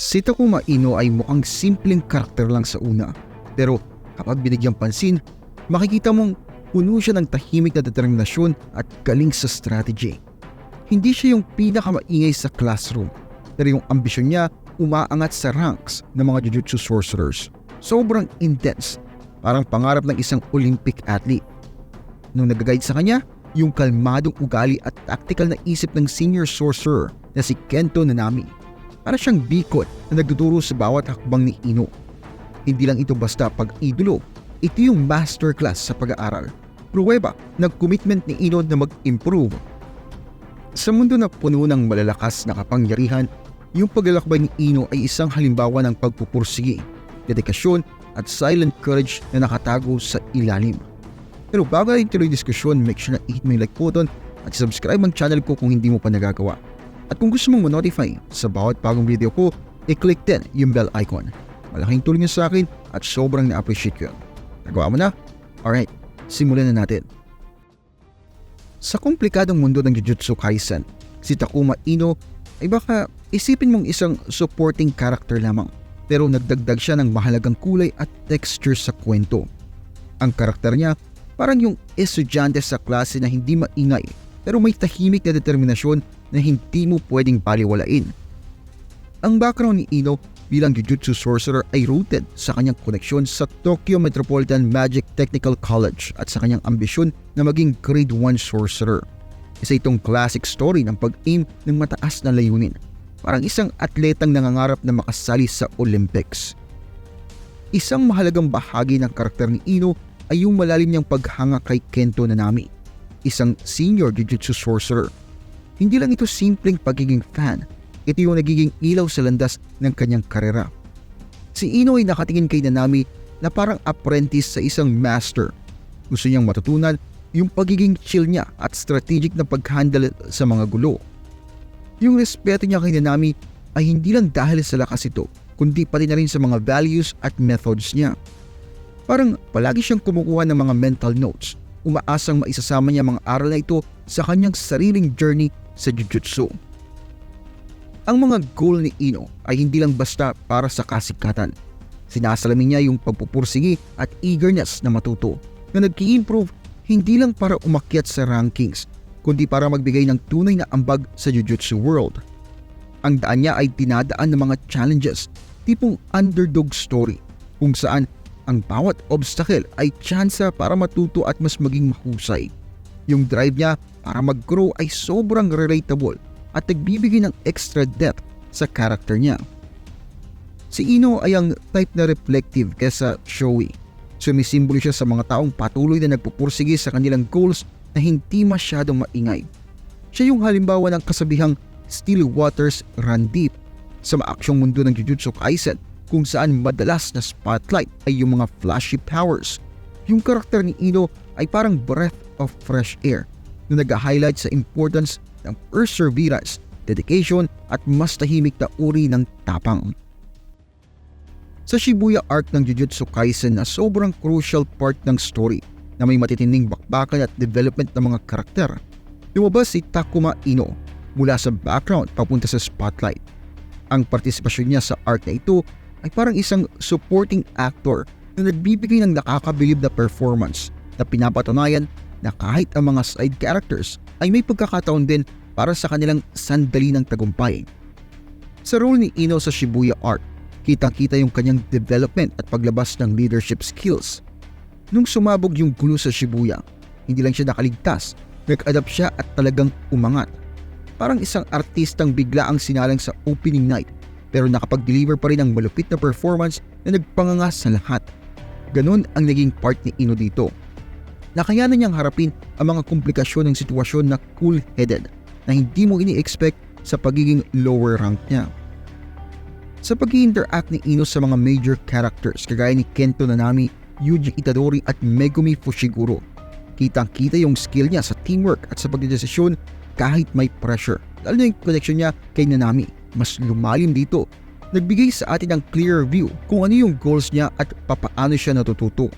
Si Takuma Ino ay mukhang simpleng karakter lang sa una. Pero kapag binigyang pansin, makikita mong puno siya ng tahimik na determinasyon at galing sa strategy. Hindi siya yung pinakamaingay sa classroom, pero yung ambisyon niya umaangat sa ranks ng mga Jujutsu sorcerers. Sobrang intense, parang pangarap ng isang Olympic athlete. Nung nag-guide sa kanya, yung kalmadong ugali at tactical na isip ng senior sorcerer na si Kento Nanami. Para siyang bikot na nagtuturo sa bawat hakbang ni Ino. Hindi lang ito basta pag-idolo, ito yung masterclass sa pag-aaral. Pruweba ng commitment ni Ino na mag-improve. Sa mundo na puno ng malalakas na kapangyarihan, yung paglalakbay ni Ino ay isang halimbawa ng pagpupursige, dedikasyon at silent courage na nakatago sa ilalim. Pero bago natin tuloy diskusyon, make sure na i-hit mo yung like button at subscribe ang channel ko kung hindi mo pa nagagawa. At kung gusto mong ma-notify sa bawat bagong video ko, i-click din yung bell icon. Malaking tulong yun sa akin at sobrang na-appreciate ko yun. Nagawa mo na? Alright, simulan na natin. Sa komplikadong mundo ng Jujutsu Kaisen, si Takuma Ino ay baka isipin mong isang supporting character lamang pero nagdagdag siya ng mahalagang kulay at texture sa kwento. Ang karakter niya parang yung estudyante sa klase na hindi maingay pero may tahimik na determinasyon na hindi mo pwedeng baliwalain. Ang background ni Ino bilang Jujutsu Sorcerer ay rooted sa kanyang koneksyon sa Tokyo Metropolitan Magic Technical College at sa kanyang ambisyon na maging Grade 1 Sorcerer. Isa itong classic story ng pag-aim ng mataas na layunin. Parang isang atletang nangangarap na makasali sa Olympics. Isang mahalagang bahagi ng karakter ni Ino ay yung malalim niyang paghanga kay Kento Nanami, isang senior Jujutsu Sorcerer hindi lang ito simpleng pagiging fan, ito yung nagiging ilaw sa landas ng kanyang karera. Si Ino ay nakatingin kay Nanami na parang apprentice sa isang master. Gusto niyang matutunan yung pagiging chill niya at strategic na pag-handle sa mga gulo. Yung respeto niya kay Nanami ay hindi lang dahil sa lakas ito, kundi pati na rin sa mga values at methods niya. Parang palagi siyang kumukuha ng mga mental notes, umaasang maisasama niya mga aral na ito sa kanyang sariling journey sa Jujutsu. Ang mga goal ni Ino ay hindi lang basta para sa kasikatan. Sinasalamin niya yung pagpupursigi at eagerness na matuto na nag-i-improve hindi lang para umakyat sa rankings kundi para magbigay ng tunay na ambag sa Jujutsu world. Ang daan niya ay tinadaan ng mga challenges tipong underdog story kung saan ang bawat obstacle ay tsansa para matuto at mas maging mahusay. Yung drive niya para mag-grow ay sobrang relatable at nagbibigay ng extra depth sa character niya. Si Ino ay ang type na reflective kesa showy. Sumisimbolo siya sa mga taong patuloy na nagpupursige sa kanilang goals na hindi masyadong maingay. Siya yung halimbawa ng kasabihang Still Waters Run Deep sa maaksyong mundo ng Jujutsu Kaisen kung saan madalas na spotlight ay yung mga flashy powers. Yung karakter ni Ino ay parang breath of fresh air na nag-highlight sa importance ng perseverance, dedication at mas tahimik na uri ng tapang. Sa Shibuya arc ng Jujutsu Kaisen na sobrang crucial part ng story na may matitinding bakbakan at development ng mga karakter, lumabas si Takuma Ino mula sa background papunta sa spotlight. Ang partisipasyon niya sa arc na ito ay parang isang supporting actor na nagbibigay ng nakakabilib na performance na pinapatunayan na kahit ang mga side characters ay may pagkakataon din para sa kanilang sandali ng tagumpay. Sa role ni Ino sa Shibuya Art, kitang-kita yung kanyang development at paglabas ng leadership skills. Nung sumabog yung gulo sa Shibuya, hindi lang siya nakaligtas, nag-adapt siya at talagang umangat. Parang isang artistang bigla ang sinalang sa opening night pero nakapag-deliver pa rin ng malupit na performance na nagpanganga sa lahat. Ganon ang naging part ni Ino dito nakayanan niyang harapin ang mga komplikasyon ng sitwasyon na cool-headed na hindi mo ini-expect sa pagiging lower rank niya. Sa pag interact ni Ino sa mga major characters kagaya ni Kento Nanami, Yuji Itadori at Megumi Fushiguro, kitang-kita yung skill niya sa teamwork at sa pagdedesisyon kahit may pressure. Lalo na yung connection niya kay Nanami, mas lumalim dito. Nagbigay sa atin ng clear view kung ano yung goals niya at papaano siya natututo.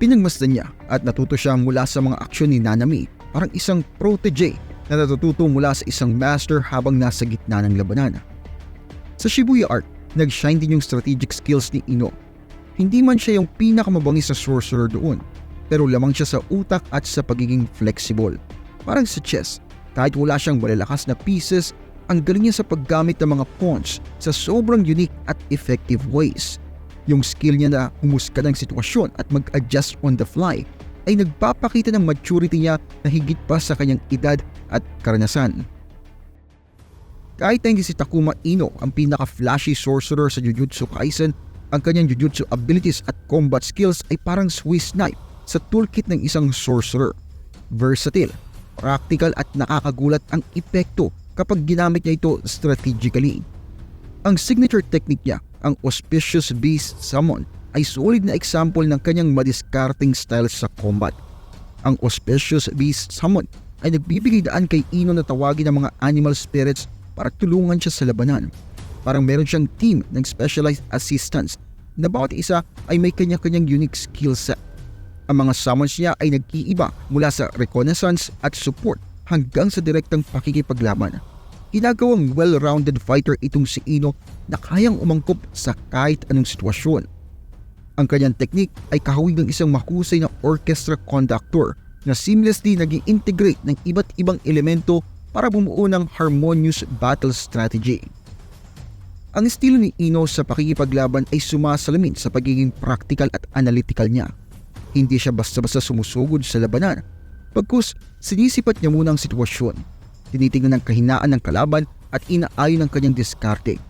Pinagmasdan niya at natuto siya mula sa mga aksyon ni Nanami parang isang protege na natututo mula sa isang master habang nasa gitna ng labanan. Sa Shibuya Arc, nag-shine din yung strategic skills ni Ino. Hindi man siya yung pinakamabangis sa sorcerer doon, pero lamang siya sa utak at sa pagiging flexible. Parang sa chess, kahit wala siyang malalakas na pieces, ang galing niya sa paggamit ng mga pawns sa sobrang unique at effective ways. Yung skill niya na humusga ng sitwasyon at mag-adjust on the fly ay nagpapakita ng maturity niya na higit pa sa kanyang edad at karanasan. Kahit na hindi si Takuma Ino ang pinaka-flashy sorcerer sa Jujutsu Kaisen, ang kanyang Jujutsu abilities at combat skills ay parang Swiss knife sa toolkit ng isang sorcerer. Versatile, practical at nakakagulat ang epekto kapag ginamit niya ito strategically. Ang signature technique niya, ang Auspicious Beast Summon, ay solid na example ng kanyang madiskarting style sa combat. Ang Auspicious Beast Summon ay nagbibigay daan kay Ino na tawagin ng mga animal spirits para tulungan siya sa labanan. Parang meron siyang team ng specialized assistants na bawat isa ay may kanya-kanyang unique skill set. Ang mga summons niya ay nag-iiba mula sa reconnaissance at support hanggang sa direktang pakikipaglaban. Ginagawang well-rounded fighter itong si Ino na kayang umangkop sa kahit anong sitwasyon. Ang kanyang teknik ay kahawig ng isang mahusay na orchestra conductor na seamlessly nag integrate ng iba't ibang elemento para bumuo ng harmonious battle strategy. Ang estilo ni Ino sa pakikipaglaban ay sumasalamin sa pagiging practical at analytical niya. Hindi siya basta-basta sumusugod sa labanan. Pagkus, sinisipat niya muna ang sitwasyon. Tinitingnan ang kahinaan ng kalaban at inaayon ang kanyang diskarte.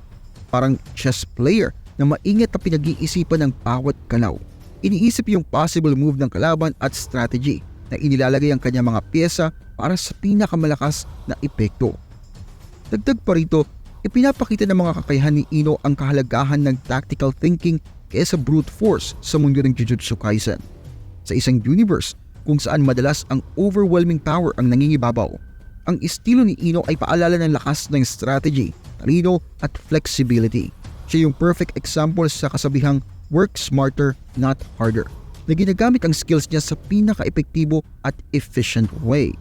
Parang chess player na maingat na pinag-iisipan ng bawat galaw. Iniisip yung possible move ng kalaban at strategy na inilalagay ang kanyang mga pyesa para sa pinakamalakas na epekto. Dagdag pa rito, ipinapakita ng mga kakayahan ni Ino ang kahalagahan ng tactical thinking kaysa brute force sa mundo ng Jujutsu Kaisen. Sa isang universe kung saan madalas ang overwhelming power ang nangingibabaw, ang estilo ni Ino ay paalala ng lakas ng strategy, talino at flexibility. Siya yung perfect example sa kasabihang work smarter, not harder na ginagamit ang skills niya sa pinaka-epektibo at efficient way.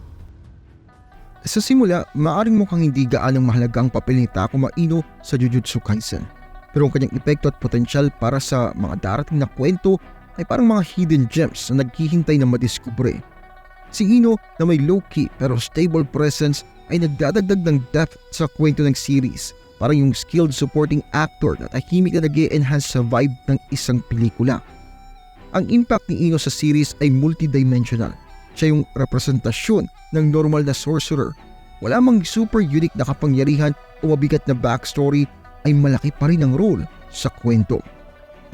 Sa simula, maaring mukhang hindi gaanong mahalaga ang papel ni Takuma Ino sa Jujutsu Kaisen. Pero ang kanyang epekto at potensyal para sa mga darating na kwento ay parang mga hidden gems na naghihintay na madiskubre. Si Ino na may low-key pero stable presence ay nagdadagdag ng depth sa kwento ng series. Parang yung skilled supporting actor na tahimik na nag enhance sa vibe ng isang pelikula. Ang impact ni Ino sa series ay multidimensional. Siya yung representasyon ng normal na sorcerer. Wala mang super unique na kapangyarihan o mabigat na backstory ay malaki pa rin ang role sa kwento.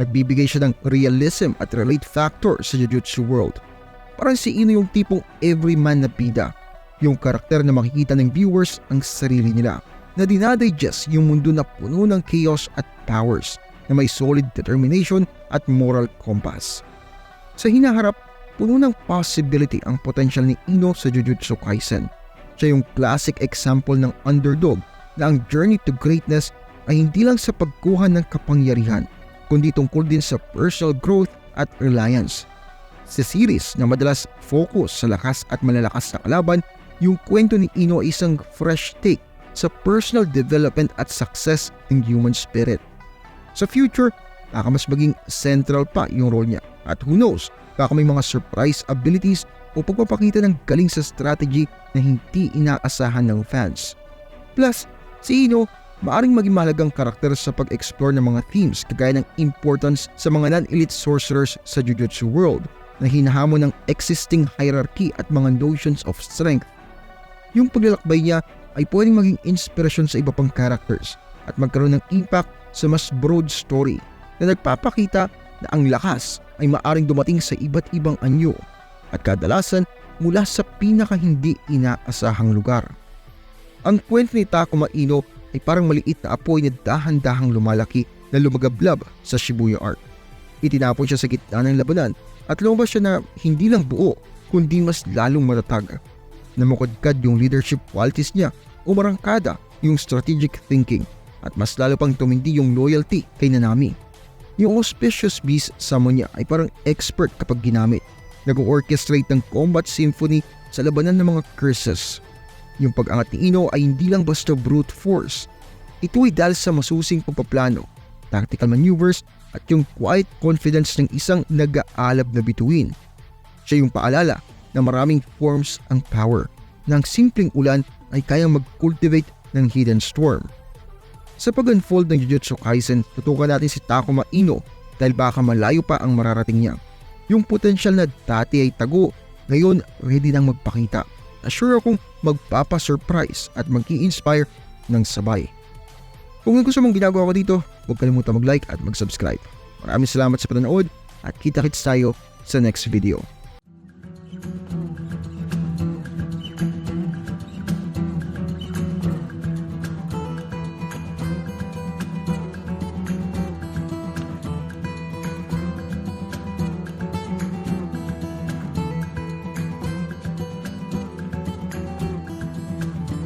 Nagbibigay siya ng realism at relate factor sa Jujutsu world. Parang si Ino yung tipong everyman na bida. Yung karakter na makikita ng viewers ang sarili nila na dinadigest yung mundo na puno ng chaos at powers na may solid determination at moral compass. Sa hinaharap, puno ng possibility ang potential ni Ino sa Jujutsu Kaisen. Siya yung classic example ng underdog na ang journey to greatness ay hindi lang sa pagkuha ng kapangyarihan, kundi tungkol din sa personal growth at reliance. Sa series na madalas focus sa lakas at malalakas na kalaban, yung kwento ni Ino ay isang fresh take sa personal development at success ng human spirit. Sa future, baka mas maging central pa yung role niya. At who knows, baka may mga surprise abilities o pagpapakita ng galing sa strategy na hindi inaasahan ng fans. Plus, si Ino, maaring maging mahalagang karakter sa pag-explore ng mga themes kagaya ng importance sa mga non-elite sorcerers sa Jujutsu world na hinahamon ng existing hierarchy at mga notions of strength. Yung paglalakbay niya ay pwedeng maging inspirasyon sa iba pang characters at magkaroon ng impact sa mas broad story na nagpapakita na ang lakas ay maaring dumating sa iba't ibang anyo at kadalasan mula sa pinaka hindi inaasahang lugar. Ang kwento ni Takuma Ino ay parang maliit na apoy na dahan-dahang lumalaki na lumagablab sa Shibuya Arc. Itinapon siya sa gitna ng labanan at lumabas siya na hindi lang buo kundi mas lalong matatag. Namukadkad yung leadership qualities niya umarangkada yung strategic thinking at mas lalo pang tumindi yung loyalty kay Nanami. Yung auspicious beast summon niya ay parang expert kapag ginamit. Nag-orchestrate ng combat symphony sa labanan ng mga curses. Yung pag-angat ni Ino ay hindi lang basta brute force. Ito ay dahil sa masusing pagpaplano, tactical maneuvers at yung quiet confidence ng isang nag-aalab na bituin. Siya yung paalala na maraming forms ang power na ang simpleng ulan ay kayang mag-cultivate ng hidden storm. Sa pag-unfold ng Jujutsu Kaisen, tutukan natin si Takuma Ino dahil baka malayo pa ang mararating niya. Yung potensyal na dati ay tago, ngayon ready nang magpakita. Assure akong magpapa-surprise at mag inspire ng sabay. Kung gusto mong ginagawa ko dito, huwag kalimutan mag-like at mag-subscribe. Maraming salamat sa panonood at kita-kits tayo sa next video.